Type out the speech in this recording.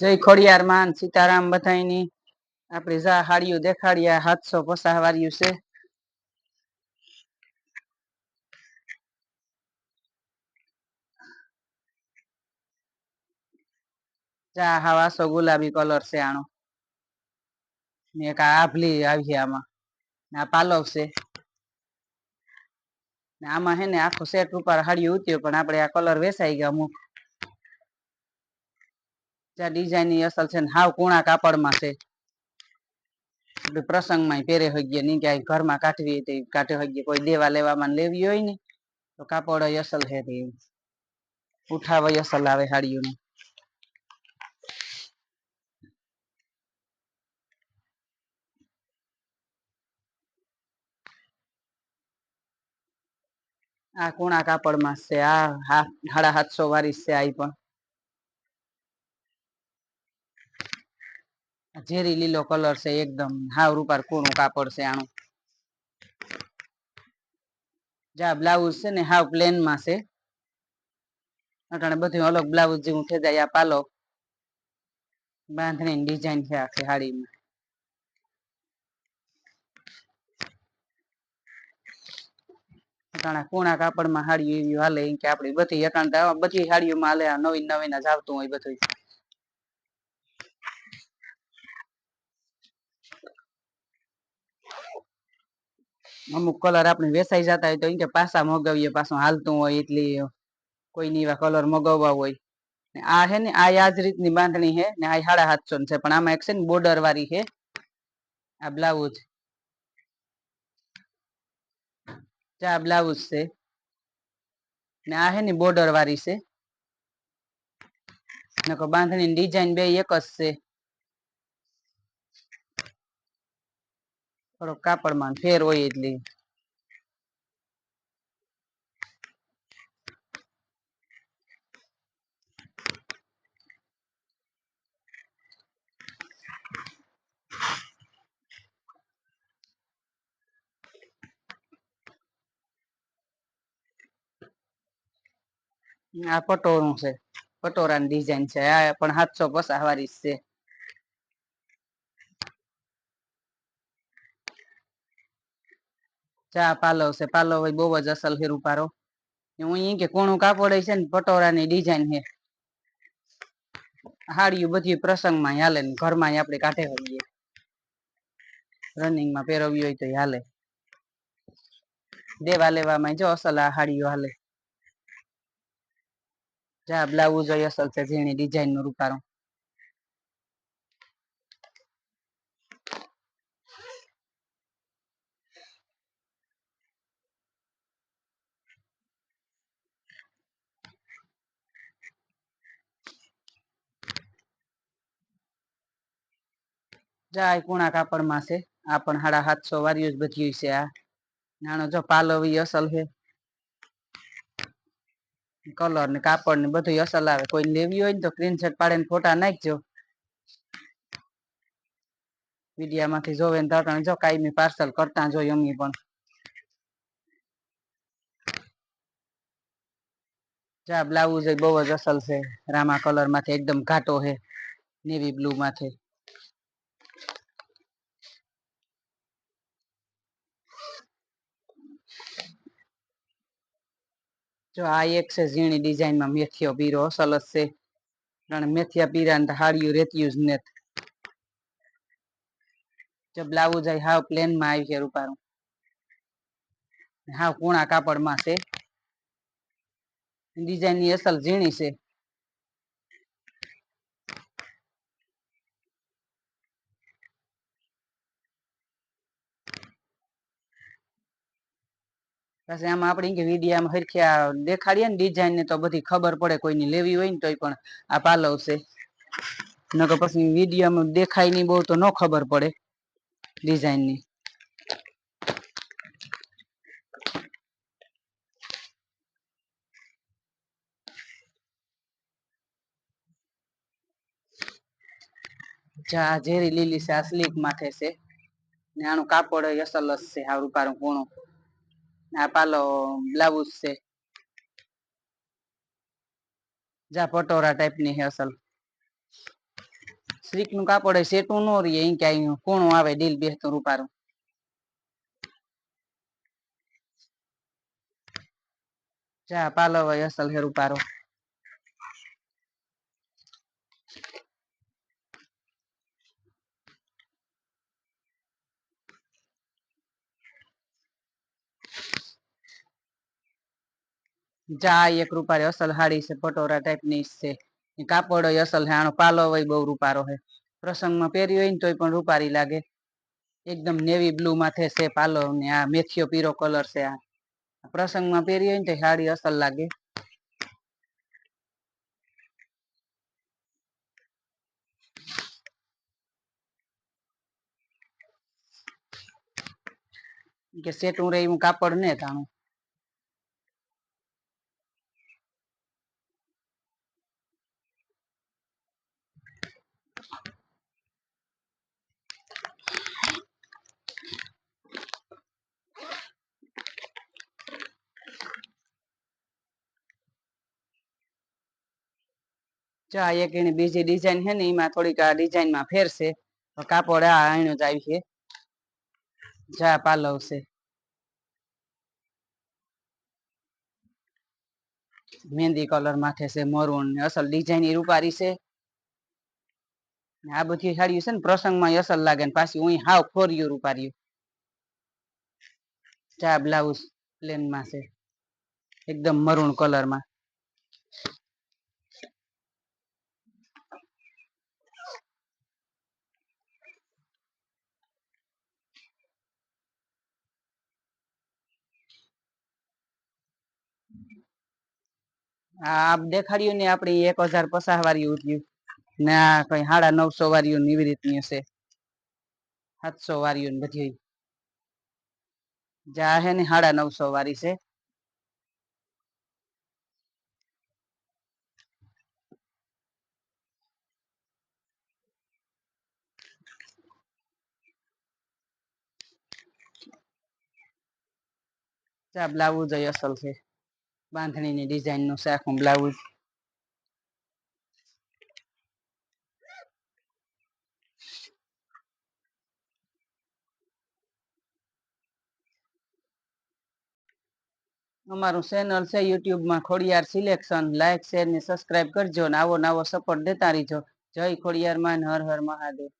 જય ખોડિયાર માન સીતારામ બધાની આપણી જા હાડિયું દેખાડ્યા, હાથસો પસાહ વાર્યું છે. જા, હા આસો ગુલાબી કલર છે આનો. એક આભલી આવી આમાં. આ પાલવ છે. આમાં હે ને આખો સેટ ઉપર હાડિયું ઉત્યું પણ આપણે આ કલર વેસાઈ ગયા અમુક. જ્યાં ડિઝાઇન અસલ છે ને હાવ કૂણા કાપડમાં છે. એટલે પ્રસંગમાં પહેરે હગીએ નહીં ક્યાંય ઘરમાં કાઢવી તે કાઢી હગીએ કોઈ દેવા લેવામાં લેવી હોય ને, તો કાપડ અસલ છે તે. ઉઠાવય અસલ આવે હાડીઓને. આ કુણા કાપડમાં છે, આ હાડા હાથસો વાળી છે આ પણ. ઝેરી લીલો કલર છે એકદમ. હાવ રૂપાર કોણું કાપડ છે આનું જા બ્લાઉઝ છે ને હાવ પ્લેનમાં છે. અટાણે બધું અલગ બ્લાઉઝ જેવું થઈ જાય, આ પાલો. બાંધણી ડિઝાઇન છે આખી હાડીમાં. અટાણા કોણા કાપડમાં હાડીઓ એવી હાલે કે આપડી બધી, અટાણ બધી હાડીઓમાં હાલે, આ નવીન નવીન જ આવતું હોય બધું અમુક કલર આપણે વેસાઈ જતા હોય તો એમ કે પાછા મગાવીએ, પાછું હાલતું હોય એટલી કોઈની એવા કલર મગાવવા હોય. આ છે ને, આ આ જ રીતની બાંધણી છે ને, આ સાડા સાતસો છે, પણ આમાં એક છે ને બોર્ડર વાળી છે, આ બ્લાઉઝ આ બ્લાઉઝ છે. ને આ છે ને બોર્ડર વાળી છે. નકો બાંધણી ડિઝાઇન બે એક જ છે. થોડોક કાપડમાં ફેર હોય એટલી. આ પટોરું છે. પટોરાની ડિઝાઇન છે. આ પણ સાતસો પચાસ છે. ચા પાલવ છે પાલવ બહુ જ અસલ છે રૂપારો હું કે કોણું કાપડ છે ને પટોરાની ડિઝાઇન છે. હાડિયું બધી પ્રસંગમાં હાલે ને ઘરમાં આપણે કાઢે હોઈએ. રનિંગમાં પહેરવી હોય તો હાલે. દેવા લેવામાં જો અસલ આ હાડીઓ હાલે. જા, બ્લાઉઝ અસલ છે, ઝીણી ડિઝાઇનનું રૂપારું. જાય કુણા કાપડમાં છે. આ પણ સાડા સાતસો વાળી જ બધી છે આ. નાનો જો પાલવી અસલ છે. કલર ને કાપડ ને બધું અસલ આવે. કોઈ લેવી હોય ને તો સ્ક્રીનશોટ પાડીને ફોટા નાખજો. મીડિયામાંથી જોવે ને જો કાયમી પાર્સલ કરતા જોઈ અમી પણ. જા બ્લાઉઝ બહુ જ અસલ છે. રામા કલરમાંથી એકદમ ઘાટો છે. નેવી બ્લુ માંથી. જો આ એક છે ઝીણી ડિઝાઇનમાં મેથીઓ પીરો અસલ છે. અને મેથિયા પીરા ને હાડિયું રેતિયું જ ને જો બ્લાઉઝ આય હાવ પ્લેનમાં આવી છે રૂપારું. હાવ કૂણા કાપડમાં છે. ડિઝાઇનની અસલ ઝીણી છે. પછી આમ આપણે કે વિડીયામાં આ દેખાડીએ ને ડિઝાઇન ને તો બધી ખબર પડે કોઈની લેવી હોય ને તોય પણ આ પાલવ છે. નકર પછી વિડીયામાં દેખાય નહીં બહુ તો ન ખબર પડે ડિઝાઇનની. જા, ઝેરી લીલી છે, આ સ્લીક માથે છે. ને આનું કાપડ અસલ જ છે, હારું, પારું પૂણું આ પાલો બ્લાઉઝ છે જા પટોરા ટાઈપની છે અસલ શ્રીકનું કાપડ એ સેટું નો રહીએ ઈ ક્યાંય કોણું આવે ડીલ બેસતું રૂપારું જા પાલો હોય અસલ હે રૂપારો જા એક રૂપારી અસલ હાડી છે પટોરા ટાઈપની છે. કાપડ હોય, અસલ હે, આનો પાલો હોય, બહુ રૂપારો હે. પ્રસંગમાં પહેરી હોય ને તોય પણ રૂપારી લાગે. એકદમ નેવી બ્લુ માથે છે પાલો ને આ મેથિયો પીરો કલર છે આ. પ્રસંગમાં પહેરી હોય ને તો સાડી અસલ લાગે. કે સેટું રે એવું કાપડ ને તાણું. ચા એક એની બીજી ડિઝાઇન છે ને, એમાં થોડીક આ ડિઝાઇનમાં ફેરશે કાપડ આ આણ્યો જ આવી છે. જા પાલવ છે. મહેંદી કલર માથે છે મરૂન ને અસલ ડિઝાઇન એ રૂપારી છે. આ બધી સાડીઓ છે ને, પ્રસંગમાં અસલ લાગે ને પાછી હું હાવ ખોરિયું રૂપાર્યું ચા બ્લાઉઝ પ્લેનમાં છે. એકદમ મરૂન કલર આપ દેખાડ્યું ને આપડી એક હજાર પચાસ વાળી ઉઠ્યું. ને કઈ સાડા નવસો વાળીઓ એવી રીતની હશે. સાતસો વાળીઓ બધી જા હે ને સાડા નવસો વાળી છે. બ્લાઉઝ અસલ છે. બાંધણીની ડિઝાઇનનું બ્લાઉઝ. અમારું ચેનલ છે યુટ્યુબમાં ખોડિયાર સિલેક્શન. લાઈક શેર ને સબસ્ક્રાઇબ કરજો ને આવો નવો સપોર્ટ દેતા રહીજો. જય ખોડિયાર માં હર હર મહાદેવ.